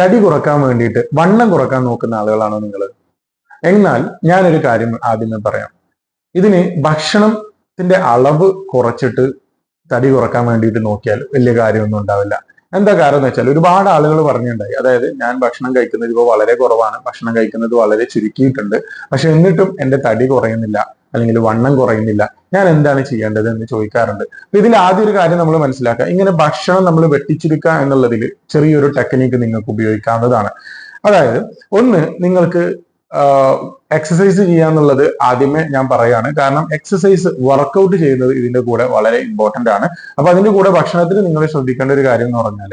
തടി കുറയ്ക്കാൻ വേണ്ടിയിട്ട് വണ്ണം കുറയ്ക്കാൻ നോക്കുന്ന ആളുകളാണോ നിങ്ങൾ എന്നാൽ ഞാനൊരു കാര്യം ആദ്യമേ പറയാം. ഇതിന് ഭക്ഷണത്തിന്റെ അളവ് കുറച്ചിട്ട് തടി കുറയ്ക്കാൻ വേണ്ടിയിട്ട് നോക്കിയാൽ വലിയ കാര്യമൊന്നും ഉണ്ടാവില്ല. എന്താ കാരണം എന്ന് വെച്ചാൽ ഒരുപാട് ആളുകൾ പറഞ്ഞിട്ടുണ്ടായി. അതായത് ഞാൻ ഭക്ഷണം കഴിക്കുന്നത് ഇപ്പോൾ വളരെ കുറവാണ് ഭക്ഷണം കഴിക്കുന്നത് വളരെ ചുരുക്കിയിട്ടുണ്ട്. പക്ഷെ എന്നിട്ടും എന്റെ തടി കുറയുന്നില്ല. അല്ലെങ്കിൽ വണ്ണം കുറയുന്നില്ല. ഞാൻ എന്താണ് ചെയ്യേണ്ടത് എന്ന് ചോദിക്കാറുണ്ട്. അപ്പൊ ഇതിൽ ആദ്യം ഒരു കാര്യം നമ്മൾ മനസ്സിലാക്കുക. ഇങ്ങനെ ഭക്ഷണം നമ്മൾ വെട്ടിച്ചുരുക്കുക എന്നുള്ളതിൽ ചെറിയൊരു ടെക്നിക്ക് നിങ്ങൾക്ക് ഉപയോഗിക്കാവുന്നതാണ്. അതായത് ഒന്ന് നിങ്ങൾക്ക് എക്സസൈസ് ചെയ്യാന്നുള്ളത് ആദ്യമേ ഞാൻ പറയാണ്. കാരണം എക്സസൈസ് വർക്കൗട്ട് ചെയ്യുന്നത് ഇതിന്റെ കൂടെ വളരെ ഇമ്പോർട്ടന്റ് ആണ്. അപ്പൊ അതിന്റെ കൂടെ ഭക്ഷണത്തിൽ നിങ്ങൾ ശ്രദ്ധിക്കേണ്ട ഒരു കാര്യം എന്ന് പറഞ്ഞാൽ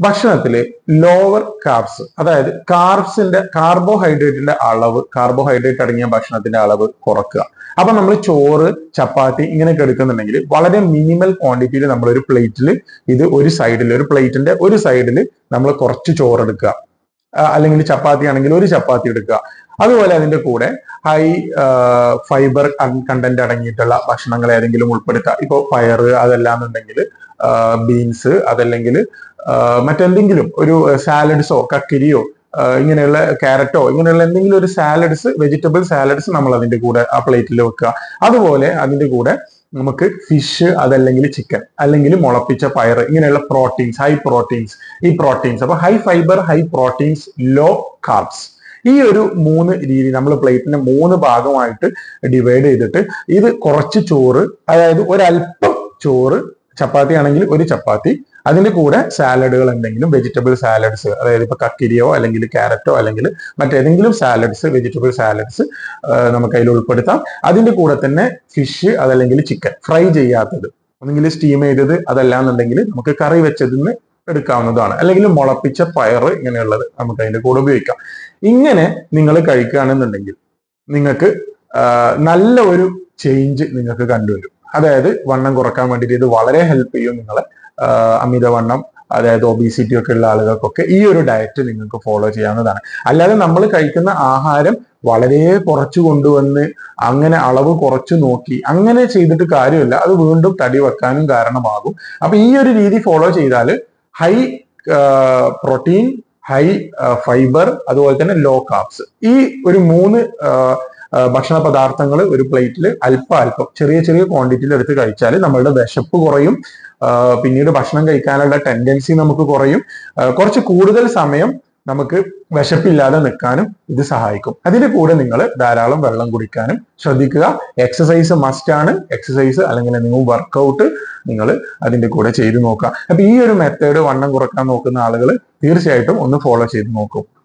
ഭക്ഷണത്തിൽ ലോവർ കാർബ്സ് അതായത് കാർബ്സിന്റെ കാർബോഹൈഡ്രേറ്റിന്റെ അളവ് കാർബോഹൈഡ്രേറ്റ് അടങ്ങിയ ഭക്ഷണത്തിന്റെ അളവ് കുറക്കുക. അപ്പൊ നമ്മൾ ചോറ് ചപ്പാത്തി ഇങ്ങനെയൊക്കെ എടുക്കുന്നുണ്ടെങ്കിൽ വളരെ മിനിമൽ ക്വാണ്ടിറ്റിയിൽ നമ്മൾ ഒരു പ്ലേറ്റിൽ ഇത് ഒരു സൈഡിൽ ഒരു പ്ലേറ്റിന്റെ ഒരു സൈഡിൽ നമ്മൾ കുറച്ച് ചോറ് എടുക്കുക. അല്ലെങ്കിൽ ചപ്പാത്തി ആണെങ്കിൽ ഒരു ചപ്പാത്തി എടുക്കുക. അതുപോലെ അതിന്റെ കൂടെ ഹൈ ഫൈബർ കണ്ടന്റ് അടങ്ങിയിട്ടുള്ള ഭക്ഷണങ്ങൾ ഏതെങ്കിലും ഉൾപ്പെടുത്തുക ഇപ്പോൾ പയറ് അതല്ലാന്നുണ്ടെങ്കിൽ ബീൻസ് അതല്ലെങ്കിൽ മറ്റെന്തെങ്കിലും ഒരു സാലഡ്സോ കക്കിരിയോ ഇങ്ങനെയുള്ള ക്യാരറ്റോ ഇങ്ങനെയുള്ള എന്തെങ്കിലും ഒരു സാലഡ്സ് വെജിറ്റബിൾ സാലഡ്സ് നമ്മൾ അതിന്റെ കൂടെ ആ പ്ലേറ്റിൽ വെക്കുക അതുപോലെ അതിന്റെ കൂടെ നമുക്ക് ഫിഷ് അതല്ലെങ്കിൽ ചിക്കൻ അല്ലെങ്കിൽ മുളപ്പിച്ച പയർ ഇങ്ങനെയുള്ള പ്രോട്ടീൻസ് ഹൈ പ്രോട്ടീൻസ് ഈ പ്രോട്ടീൻസ് അപ്പൊ high fibre high proteins low carbs ഈ ഒരു മൂന്ന് രീതി നമ്മൾ പ്ലേറ്റിനെ മൂന്ന് ഭാഗമായിട്ട് ഡിവൈഡ് ചെയ്തിട്ട് ഇത് കുറച്ച് ചോറ് അതായത് ഒരല്പം ചോറ് ചപ്പാത്തി ആണെങ്കിൽ ഒരു ചപ്പാത്തി അതിന്റെ കൂടെ സാലഡുകൾ എന്തെങ്കിലും വെജിറ്റബിൾ സാലഡ്സ് അതായത് ഇപ്പൊ കക്കിരിയോ അല്ലെങ്കിൽ ക്യാരറ്റോ അല്ലെങ്കിൽ മറ്റേതെങ്കിലും സാലഡ്സ് വെജിറ്റബിൾ സാലഡ്സ് നമുക്ക് അതിൽ ഉൾപ്പെടുത്താം. അതിന്റെ കൂടെ തന്നെ ഫിഷ് അതല്ലെങ്കിൽ ചിക്കൻ ഫ്രൈ ചെയ്യാത്തത്. ഒന്നെങ്കിൽ സ്റ്റീം ചെയ്തത് അതല്ല എന്നുണ്ടെങ്കിൽ നമുക്ക് കറി വെച്ചതിന് എടുക്കാവുന്നതാണ്. അല്ലെങ്കിൽ മുളപ്പിച്ച പയർ ഇങ്ങനെയുള്ളത് നമുക്ക് അതിന്റെ കൂടെ ഉപയോഗിക്കാം. ഇങ്ങനെ നിങ്ങൾ കഴിക്കുകയാണെന്നുണ്ടെങ്കിൽ നിങ്ങൾക്ക് നല്ല ഒരു ചേഞ്ച് നിങ്ങൾക്ക് കണ്ടുവരും. അതായത് വണ്ണം കുറയ്ക്കാൻ വേണ്ടിയിട്ട് ഇത് വളരെ ഹെൽപ്പ് ചെയ്യും നിങ്ങളെ. അമിതവണ്ണം അതായത് ഒബീസിറ്റി ഒക്കെ ഉള്ള ആളുകൾക്കൊക്കെ ഈ ഒരു ഡയറ്റ് നിങ്ങൾക്ക് ഫോളോ ചെയ്യാവുന്നതാണ്. അല്ലാതെ നമ്മൾ കഴിക്കുന്ന ആഹാരം വളരെ കുറച്ച് കൊണ്ടുവന്ന് അങ്ങനെ അളവ് കുറച്ച് നോക്കി അങ്ങനെ ചെയ്തിട്ട് കാര്യമില്ല. അത് വീണ്ടും തടി വെക്കാനും കാരണമാകും. അപ്പൊ ഈ ഒരു രീതി ഫോളോ ചെയ്താൽ ഹൈ പ്രോട്ടീൻ ഹൈ ഫൈബർ അതുപോലെ തന്നെ ലോ കാർബ്സ് ഈ ഒരു മൂന്ന് ഭക്ഷണ പദാർത്ഥങ്ങൾ ഒരു പ്ലേറ്റിൽ അല്പ അല്പം ചെറിയ ചെറിയ ക്വാണ്ടിറ്റിയിൽ എടുത്ത് കഴിച്ചാൽ നമ്മളുടെ വിശപ്പ് കുറയും. പിന്നീട് ഭക്ഷണം കഴിക്കാനുള്ള ടെൻഡൻസി നമുക്ക് കുറയും. കുറച്ച് കൂടുതൽ സമയം നമുക്ക് വിശപ്പില്ലാതെ നിൽക്കാനും ഇത് സഹായിക്കും. അതിന്റെ കൂടെ നിങ്ങൾ ധാരാളം വെള്ളം കുടിക്കാനും ശ്രദ്ധിക്കുക. എക്സസൈസ് മസ്റ്റ് ആണ്. എക്സസൈസ് അല്ലെങ്കിൽ നിങ്ങൾ വർക്കൗട്ട് നിങ്ങൾ അതിന്റെ കൂടെ ചെയ്തു നോക്കുക. അപ്പൊ ഈ ഒരു മെത്തേഡ് വണ്ണം കുറയ്ക്കാൻ നോക്കുന്ന ആളുകൾ തീർച്ചയായിട്ടും ഒന്ന് ഫോളോ ചെയ്ത് നോക്കും.